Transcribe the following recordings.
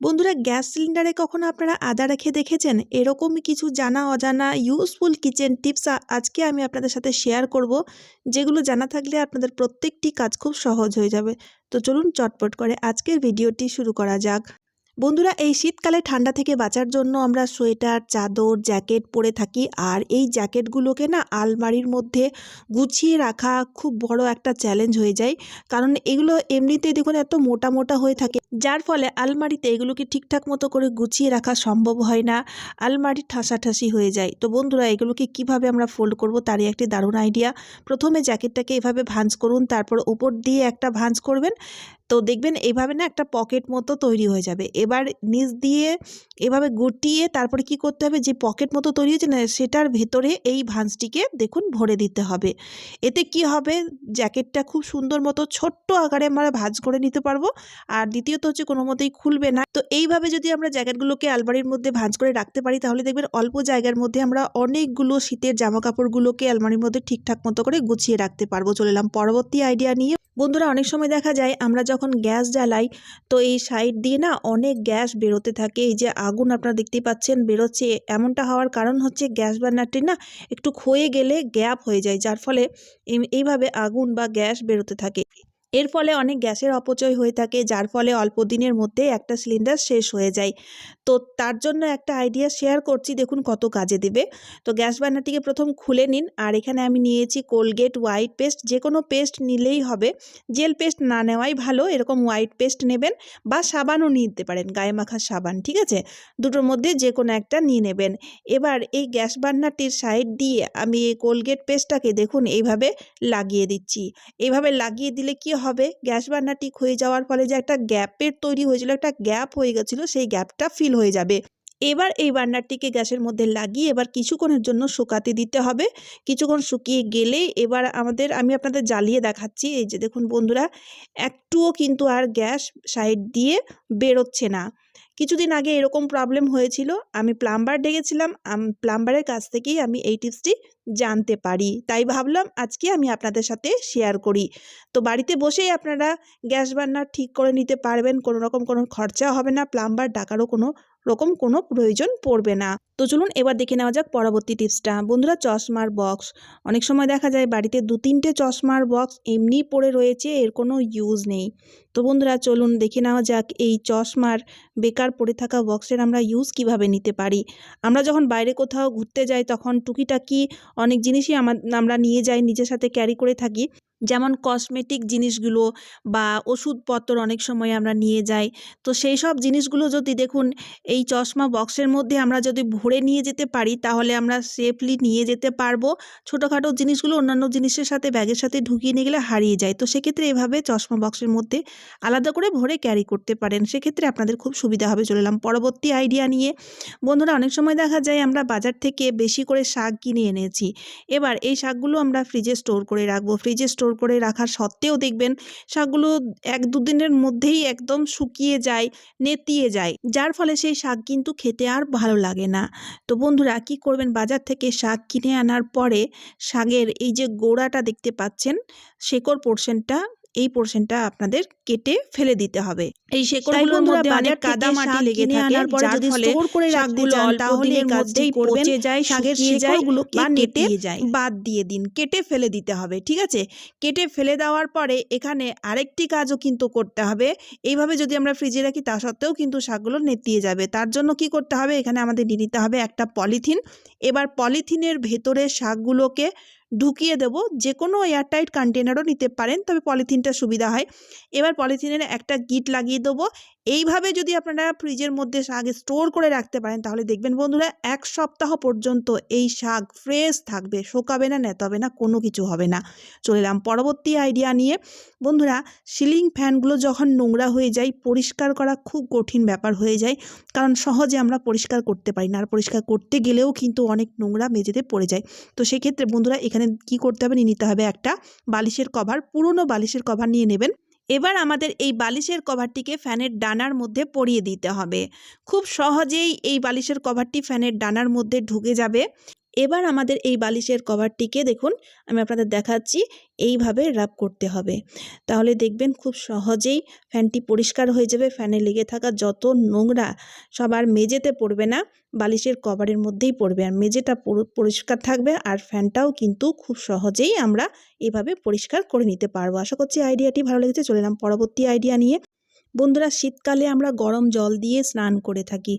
বন্ধুরা, গ্যাস সিলিন্ডারে কখনো আপনারা আদা রেখে দেখেছেন? এরকমই কিছু জানা, অজানা ইউজফুল কিচেন টিপস আজকে আমি আপনাদের সাথে শেয়ার করব, যেগুলো জানা থাকলে আপনাদের প্রত্যেকটি কাজ খুব সহজ হয়ে যাবে। তো চলুন চটপট করে আজকের ভিডিওটি শুরু করা যাক। বন্ধুরা, এই শীতকালে ঠান্ডা থেকে বাঁচার জন্য আমরা সোয়েটার, চাদর, জ্যাকেট পরে থাকি। আর এই জ্যাকেটগুলোকে না আলমারির মধ্যে গুছিয়ে রাখা খুব বড় একটা চ্যালেঞ্জ হয়ে যায়। কারণ এগুলো এমনিতেই দেখুন এত মোটা মোটা হয়ে থাকে। যার ফলে আলমারিতে এগুলোকে ঠিকঠাক মতো করে গুছিয়ে রাখা সম্ভব হয় না। আলমারি ঠাসাঠাসি হয়ে যায়। তো বন্ধুরা, এগুলোকে কীভাবে আমরা ফোল্ড করব তারই একটি দারুণ আইডিয়া প্রথমে জ্যাকেটটাকে এভাবে ভাঁজ করুন, তারপর উপর দিয়ে একটা ভাঁজ করবেন। তো দেখবেন এইভাবে না একটা পকেট মতো তৈরি হয়ে যাবে। এবার নিচ দিয়ে এভাবে গুটিয়ে তারপরে কি করতে হবে? যে পকেট মতো তৈরি হয়েছে না, সেটার ভেতরে এই ভাঁজটিকে দেখুন ভরে দিতে হবে। এতে কি হবে? জ্যাকেটটা খুব সুন্দর মতো ছোট্ট আকারে আমরা ভাঁজ করে নিতে পারব। আর দ্বিতীয়ত হচ্ছে কোনো মতেই খুলবে না। তো এইভাবে যদি আমরা জ্যাকেটগুলোকে আলমারির মধ্যে ভাঁজ করে রাখতে পারি, তাহলে দেখবেন অল্প জায়গার মধ্যে আমরা অনেকগুলো শীতের জামা কাপড়গুলোকে আলমারির মধ্যে ঠিকঠাক মতো করে গুছিয়ে রাখতে পারব। চলে এলাম পরবর্তী আইডিয়া নিয়ে। বন্ধুরা, অনেক সময় দেখা যায়, আমরা যখন গ্যাস জ্বালাই, তো এই সাইড দিয়ে না অনেক গ্যাস বেরোতে থাকে। এই যে আগুন আপনারা দেখতেই পাচ্ছেন বেরোচ্ছে। এমনটা হওয়ার কারণ হচ্ছে গ্যাস বার্নারটি না একটু ক্ষয়ে গেলে গ্যাপ হয়ে যায়, যার ফলে এই- এইভাবে আগুন বা গ্যাস বেরোতে থাকে। এর ফলে অনেক গ্যাসের অপচয় হয়ে থাকে, যার ফলে অল্প দিনের মধ্যে একটা সিলিন্ডার শেষ হয়ে যায়। তো তার জন্য একটা আইডিয়া শেয়ার করছি, দেখুন কত কাজে দেবে। তো গ্যাস বার্নারটিকে প্রথম খুলে নিন, আর এখানে আমি নিয়েছি কোলগেট হোয়াইট পেস্ট। যে কোনো পেস্ট নিলেই হবে। জেল পেস্ট না নেওয়াই ভালো, এরকম হোয়াইট পেস্ট নেবেন বা সাবানও নিতে পারেন, গায়ে মাখার সাবান, ঠিক আছে? দুটোর মধ্যে যে কোনো একটা নিয়ে নেবেন। এবার এই গ্যাস বার্নারটির সাইড দিয়ে আমি এই কোলগেট পেস্টটাকে দেখুন, এইভাবে লাগিয়ে দিচ্ছি। এইভাবে লাগিয়ে দিলে কি হবে। গ্যাস বার্নারটি হয়ে যাওয়ার ফলে যে একটা গ্যাপের তৈরি হয়েছিল, একটা গ্যাপ হয়ে গেছিল, সেই গ্যাপটা ফিল হয়ে যাবে। এবার এই বার্নারটিকে গ্যাসের মধ্যে লাগিয়ে এবার কিছুক্ষণের জন্য শুকাতে দিতে হবে। কিছুক্ষণ শুকিয়ে গেলে এবার আমাদের, আমি আপনাদের জ্বালিয়ে দেখাচ্ছি। এই যে দেখুন বন্ধুরা, একটুও কিন্তু আর গ্যাস সাইড দিয়ে বেরোচ্ছে না। কিছুদিন আগে এরকম প্রবলেম হয়েছিল। আমি প্লাম্বার ডেকেছিলাম। প্লাম্বারের কাছ থেকেই আমি এই টিপসটি জানতে পারি। তাই ভাবলাম আজকে আমি আপনাদের সাথে শেয়ার করি। তো বাড়িতে বসেই আপনারা গ্যাস বার্নার ঠিক করে নিতে পারবেন। কোনো রকম কোনো খরচা হবে না। প্লাম্বার ডাকারও কোনো রকম কোনো প্রয়োজন পড়বে না। তো চলুন এবার দেখে নেওয়া যাক পরবর্তী টিপসটা। বন্ধুরা চশমার বক্স অনেক সময় দেখা যায় বাড়িতে দু তিনটে চশমার বক্স এমনি পড়ে রয়েছে, এর কোনো ইউজ নেই। তো বন্ধুরা চলুন দেখে নেওয়া যাক এই চশমার বেকার পড়ে থাকা বক্সের আমরা ইউজ কীভাবে নিতে পারি। আমরা যখন বাইরে কোথাও ঘুরতে যাই তখন টুকিটাকি অনেক জিনিসই আমার নিয়ে যাই, নিজের সাথে ক্যারি করে থাকি। যেমন কসমেটিক জিনিসগুলো বা ওষুধপত্র অনেক সময় আমরা নিয়ে যাই। তো সেই সব জিনিসগুলো যদি দেখুন, এই চশমা বক্সের মধ্যে আমরা যদি ভরে নিয়ে যেতে পারি, তাহলে আমরা সেফলি নিয়ে যেতে পারব। ছোটোখাটো জিনিসগুলো অন্যান্য জিনিসের সাথে, ব্যাগের সাথে ঢুকিয়ে নিয়ে গেলে হারিয়ে যায়। তো সেক্ষেত্রে এভাবে চশমা বক্সের মধ্যে আলাদা করে ভরে ক্যারি করতে পারেন। সেক্ষেত্রে আপনাদের খুব সুবিধা হবে চলে এলাম পরবর্তী আইডিয়া নিয়ে। বন্ধুরা, অনেক সময় দেখা যায় আমরা বাজার থেকে বেশি করে শাক কিনে এনেছি। এবার এই শাকগুলো আমরা ফ্রিজে স্টোর করে রাখব। ফ্রিজে স্টোর করে রাখার সত্ত্বেও দেখবেন শাকগুলো এক দুদিনের মধ্যেই একদম শুকিয়ে যায়, নেতিয়ে যায়। যার ফলে সেই শাক কিন্তু খেতে আর ভালো লাগে না। তো বন্ধুরা, কি করবেন? বাজার থেকে শাক কিনে আনার পরে শাকের এই যে গোড়াটা দেখতে পাচ্ছেন, শেকড় পোর্শনটা এই পোর্শনটা আপনাদের কেটে ফেলে দিতে হবে। এই শেকড়গুলোর মধ্যে অনেক কাদা মাটি লেগে থাকে যার ফলে করে শাকগুলো তাহলে মধ্যেই পচে যায় শাকের শেকড়গুলো বা নেটে যায়। বাদ দিয়ে দিন কেটে ফেলে দিতে হবে ঠিক আছে? কেটে ফেলে দেওয়ার পরে এখানে আরেকটি কাজও কিন্তু করতে হবে। এইভাবে যদি আমরা ফ্রিজে রাখি তা সত্ত্বেও কিন্তু শাকগুলো নেতিয়ে যাবে। তার জন্য কি করতে হবে? এখানে আমাদের নিয়ে নিতে হবে একটা পলিথিন। এবার পলিথিনের ভেতরে শাকগুলোকে ঢুকিয়ে দেবো যে কোনো এয়ারটাইট কন্টেনারও নিতে পারেন, তবে পলিথিনটা সুবিধা হয়। এবার পলিথিনের একটা গিট লাগিয়ে দেবো এইভাবে যদি আপনারা ফ্রিজের মধ্যে শাক স্টোর করে রাখতে পারেন, তাহলে দেখবেন বন্ধুরা এক সপ্তাহ পর্যন্ত এই শাক ফ্রেশ থাকবে, শোকাবে না, নেতাবে না, কোনো কিছু হবে না। চলে এলাম পরবর্তী আইডিয়া নিয়ে। বন্ধুরা সিলিং ফ্যানগুলো যখন নোংরা হয়ে যায়, পরিষ্কার করা খুব কঠিন ব্যাপার হয়ে যায়, কারণ সহজে আমরা পরিষ্কার করতে পারি না। আর পরিষ্কার করতে গেলেও কিন্তু অনেক নোংরা মেঝেতে পড়ে যায়। তো সেক্ষেত্রে বন্ধুরা, এখানে কি করতে হবে? নিয়ে নিতে হবে একটা বালিশের কভার পুরনো বালিশের কভার নিয়ে নেবেন। এবার আমাদের এই বালিশের কভারটিকে ফ্যানের ডানার মধ্যে পরিয়ে দিতে হবে। খুব সহজেই এই বালিশের কভারটি ফ্যানের ডানার মধ্যে ঢুকে যাবে। এবার আমাদের এই বালিশের কভারটিকে দেখুন, আমি আপনাদের দেখাচ্ছি, এইভাবে র্যাপ করতে হবে। তাহলে দেখবেন খুব সহজেই ফ্যানটি পরিষ্কার হয়ে যাবে, ফ্যানে লেগে থাকা যত নোংরা সবার মেঝেতে পড়বে না, বালিশের কভারের মধ্যেই পড়বে। আর মেঝেটা পরিষ্কার থাকবে আর ফ্যানটাও কিন্তু খুব সহজেই আমরা এভাবে পরিষ্কার করে নিতে পারব। আশা করছি আইডিয়াটি ভালো লেগেছে, চলে এলাম পরবর্তী আইডিয়া নিয়ে। বন্ধুরা, শীতকালে আমরা গরম জল দিয়ে স্নান করে থাকি।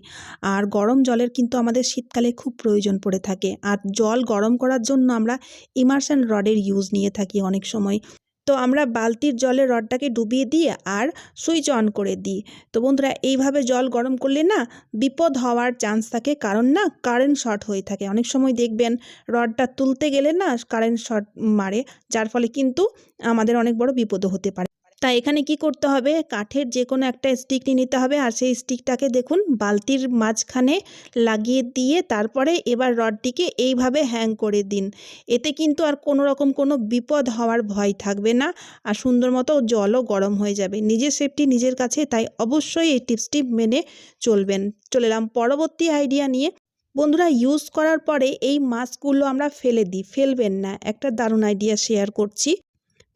আর গরম জলের কিন্তু আমাদের শীতকালে খুব প্রয়োজন পড়ে থাকে। আর জল গরম করার জন্য আমরা ইমার্শন রডের ইউজ নিয়ে থাকি অনেক সময়। তো আমরা বালতির জলে রডটাকে ডুবিয়ে দিয়ে আর সুইচ অন করে দিই। তো বন্ধুরা, এইভাবে জল গরম করলে না বিপদ হওয়ার চান্স থাকে। কারণ না কারেন্ট শর্ট হয়ে থাকে। অনেক সময় দেখবেন রডটা তুলতে গেলে না কারেন্ট শর্ট মারে। যার ফলে কিন্তু আমাদের অনেক বড় বিপদও হতে পারে। তাই এখানে কি করতে হবে? কাঠের যে কোনো একটা স্টিক নিয়ে নিতে হবে আর সেই স্টিকটাকে দেখুন, বালতির মাঝখানে লাগিয়ে দিয়ে তারপরে এবার রডটিকে এইভাবে হ্যাং করে দিন। এতে কিন্তু আর কোনো রকম কোনো বিপদ হওয়ার ভয় থাকবে না আর সুন্দর মতো জলও গরম হয়ে যাবে। নিজের সেফটি নিজের কাছে, তাই অবশ্যই এই টিপসটি মেনে চলবেন। চলে এলাম পরবর্তী আইডিয়া নিয়ে। বন্ধুরা ইউজ করার পরে এই মাস্কগুলো আমরা ফেলে দিই। ফেলবেন না। একটা দারুণ আইডিয়া শেয়ার করছি।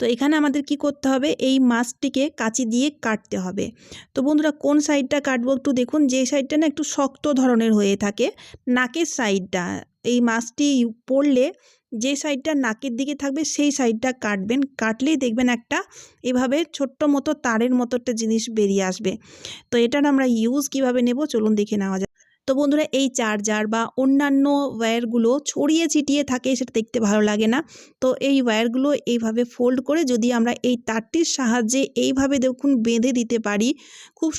তো এখানে আমাদের কি করতে হবে? এই মাছটিকে কাঁচি দিয়ে কাটতে হবে। তো বন্ধুরা, কোন সাইডটা কাটবো একটু দেখুন। যে সাইডটা না একটু শক্ত ধরনের হয়ে থাকে, নাকের সাইডটা। এই মাছটি পড়লে যে সাইডটা নাকের দিকে থাকবে, সেই সাইডটা কাটবেন। কাটলেই দেখবেন একটা এভাবে ছোট্ট মতো তারের মতো একটা জিনিস বেরিয়ে আসবে। তো এটার আমরা ইউজ কীভাবে নেব? চলুন দেখে নেওয়া যায় তো বন্ধুরা এই চার্জার বা অন্যান্য ওয়্যারগুলো ছড়িয়ে ছিটিয়ে থাকে সেটা দেখতে ভালো লাগে না। তো এই ওয়্যারগুলো এইভাবে ফোল্ড করে যদি আমরা এই তারটির সাহায্যে এইভাবে দেখুন বেঁধে দিতে পারি, খুব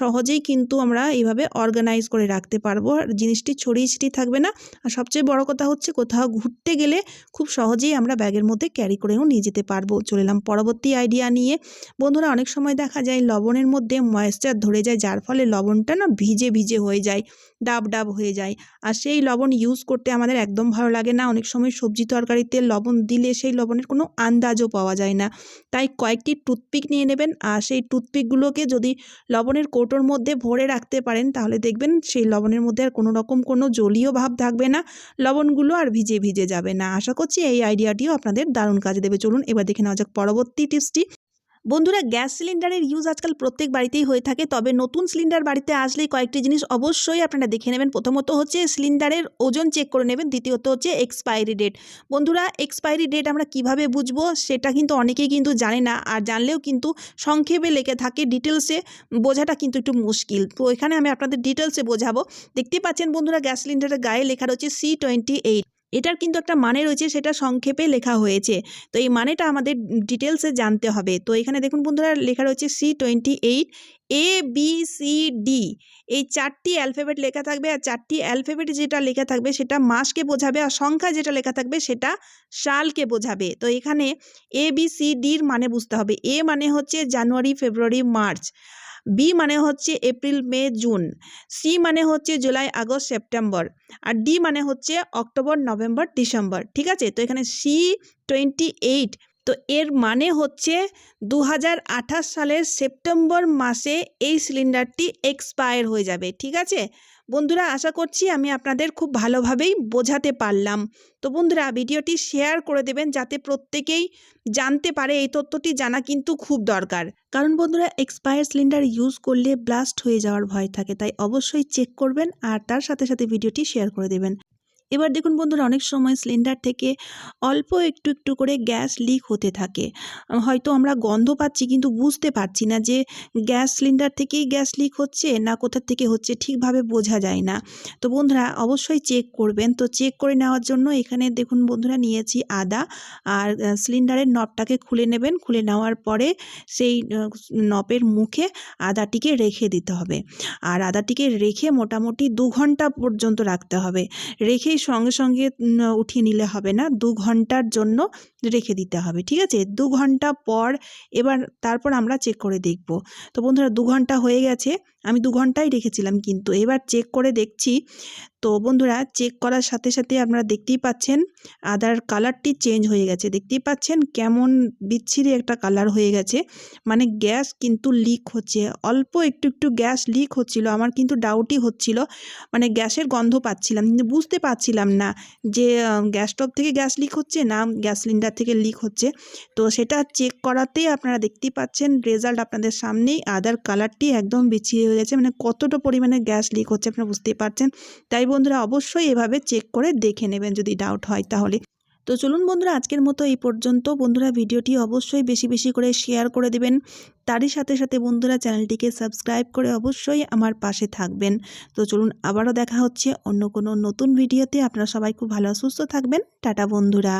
সহজেই কিন্তু আমরা এইভাবে অর্গানাইজ করে রাখতে পারব। আর জিনিসটি ছড়িয়ে ছিটিয়ে থাকবে না। আর সবচেয়ে বড় কথা হচ্ছে কোথাও ঘুরতে গেলে খুব সহজেই আমরা ব্যাগের মধ্যে ক্যারি করেও নিয়ে যেতে পারব। চলে এলাম পরবর্তী আইডিয়া নিয়ে। বন্ধুরা অনেক সময় দেখা যায় লবণের মধ্যে ময়েশ্চার ধরে যায়, যার ফলে লবণটা না ভিজে ভিজে হয়ে যায়। ডাব ডাব হয়ে যায়। আর সেই লবণ ইউজ করতে আমাদের একদম ভালো লাগে না। অনেক সময় সবজি তরকারিতে লবণ দিলে সেই লবণের কোনো আন্দাজও পাওয়া যায় না। তাই কয়েকটি টুথপিক নিয়ে নেবেন। আর সেই টুথপিকগুলোকে যদি লবণের কৌটোর মধ্যে ভরে রাখতে পারেন, তাহলে দেখবেন সেই লবণের মধ্যে আর কোনো রকম কোনো জলীয় ভাব থাকবে না। লবণগুলো আর ভিজে ভিজে যাবে না। আশা করছি এই আইডিয়াটিও আপনাদের দারুণ কাজে দেবে। চলুন এবার দেখে নেওয়া যাক পরবর্তী টিপসটি বন্ধুরা, গ্যাস সিলিন্ডারের ইউজ আজকাল প্রত্যেক বাড়িতেই হয়ে থাকে। তবে নতুন সিলিন্ডার বাড়িতে আসলেই কয়েকটি জিনিস অবশ্যই আপনারা দেখে নেবেন। প্রথমত হচ্ছে সিলিন্ডারের ওজন চেক করে নেবেন। দ্বিতীয়ত হচ্ছে এক্সপায়ারি ডেট বন্ধুরা এক্সপায়ারি ডেট আমরা কীভাবে বুঝব সেটা কিন্তু অনেকেই কিন্তু জানে না। আর জানলেও কিন্তু সংক্ষেপে লেগে থাকে ডিটেলসে বোঝাটা কিন্তু একটু মুশকিল। তো এখানে আমি আপনাদের ডিটেলসে বোঝাবো। দেখতে পাচ্ছেন বন্ধুরা, গ্যাস সিলিন্ডারের গায়ে লেখা রয়েছে সি টোয়েন্টি এইট এটার কিন্তু একটা মানে রয়েছে, সেটা সংক্ষেপে লেখা হয়েছে। তো এই মানেটা আমাদের ডিটেলসে জানতে হবে। তো এখানে দেখুন বন্ধুরা, লেখা রয়েছে C twenty eight A B C D এই চারটি অ্যালফাবেট লেখা থাকবে আর চারটি অ্যালফাবেট যেটা লেখা থাকবে সেটা মাসকে বোঝাবে আর সংখ্যা যেটা লেখা থাকবে সেটা সালকে বোঝাবে। তো এখানে এ বি সি ডির মানে বুঝতে হবে। এ মানে হচ্ছে জানুয়ারি, ফেব্রুয়ারি, মার্চ। বি মানে হচ্ছে এপ্রিল মে জুন সি মানে হচ্ছে জুলাই আগস্ট সেপ্টেম্বর আর ডি মানে হচ্ছে অক্টোবর নভেম্বর ডিসেম্বর ঠিক আছে? তো এখানে সি টোয়েন্টি এইট তো এর মানে হচ্ছে দু হাজার আঠাশ সালের সেপ্টেম্বর মাসে এই সিলিন্ডারটি এক্সপায়ার হয়ে যাবে, ঠিক আছে? বন্ধুরা, আশা করছি আমি আপনাদের খুব ভালোভাবেই বোঝাতে পারলাম। তো বন্ধুরা, ভিডিওটি শেয়ার করে দেবেন যাতে প্রত্যেকেই জানতে পারে এই তথ্যটি জানা কিন্তু খুব দরকার। কারণ বন্ধুরা, এক্সপায়ার সিলিন্ডার ইউজ করলে ব্লাস্ট হয়ে যাওয়ার ভয় থাকে, তাই অবশ্যই চেক করবেন আর তার সাথে সাথে ভিডিওটি শেয়ার করে দেবেন। এবার দেখুন বন্ধুরা, অনেক সময় সিলিন্ডার থেকে অল্প একটু একটু করে গ্যাস লিক হতে থাকে। হয়তো আমরা গন্ধ পাচ্ছি কিন্তু বুঝতে পারছি না যে গ্যাস সিলিন্ডার থেকেই গ্যাস লিক হচ্ছে না কোথা থেকে হচ্ছে ঠিকভাবে বোঝা যায় না। তো বন্ধুরা, অবশ্যই চেক করবেন। তো চেক করে নেওয়ার জন্য এখানে দেখুন বন্ধুরা, নিয়েছি আদা আর সিলিন্ডারের নবটাকে খুলে নেবেন। খুলে নেওয়ার পরে সেই নবের মুখে আদাটিকে রেখে দিতে হবে। আর আদাটিকে রেখে মোটামুটি দু ঘণ্টা পর্যন্ত রাখতে হবে। রেখেই সঙ্গে সঙ্গে উঠিয়ে নিলে হবে না। দু ঘণ্টার জন্য রেখে দিতে হবে, ঠিক আছে? দু ঘণ্টা পর এবার তারপর আমরা চেক করে দেখব। তো বন্ধুরা, দু ঘণ্টা হয়ে গেছে, আমি দু ঘন্টাই রেখেছিলাম কিন্তু এবার চেক করে দেখছি তো বন্ধুরা চেক করার সাথে সাথে আপনারা দেখতেই পাচ্ছেন, আদার কালারটি চেঞ্জ হয়ে গেছে। দেখতেই পাচ্ছেন কেমন বিচ্ছিরি একটা কালার হয়ে গেছে। মানে গ্যাস কিন্তু লিক হচ্ছে। অল্প একটু একটু গ্যাস লিক হচ্ছিল, আমার কিন্তু ডাউটই হচ্ছিল। মানে গ্যাসের গন্ধ পাচ্ছিলাম, কিন্তু বুঝতে পারছিলাম না যে গ্যাস স্টোভ থেকে গ্যাস লিক হচ্ছে না গ্যাস সিলিন্ডার থেকে লিক হচ্ছে। তো সেটা চেক করাতেই আপনারা দেখতেই পাচ্ছেন রেজাল্ট আপনাদের সামনেই। আদার কালারটি একদম বিচ্ছিরি হয়ে গেছে। মানে কতটা পরিমাণে গ্যাস লিক হচ্ছে আপনারা বুঝতেই পারছেন। তাই বন্ধুরা অবশ্যই এভাবে চেক করে দেখে নেবেন যদি ডাউট হয় তাহলে। তো চলুন বন্ধুরা, আজকের মতো এই পর্যন্ত। বন্ধুরা, ভিডিওটি অবশ্যই বেশি বেশি করে শেয়ার করে দেবেন। তারই সাথে সাথে বন্ধুরা, চ্যানেলটিকে সাবস্ক্রাইব করে অবশ্যই আমার পাশে থাকবেন। তো চলুন, আবারও দেখা হচ্ছে অন্য কোনো নতুন ভিডিওতে। আপনারা সবাই খুব ভালো, সুস্থ থাকবেন। টাটা বন্ধুরা।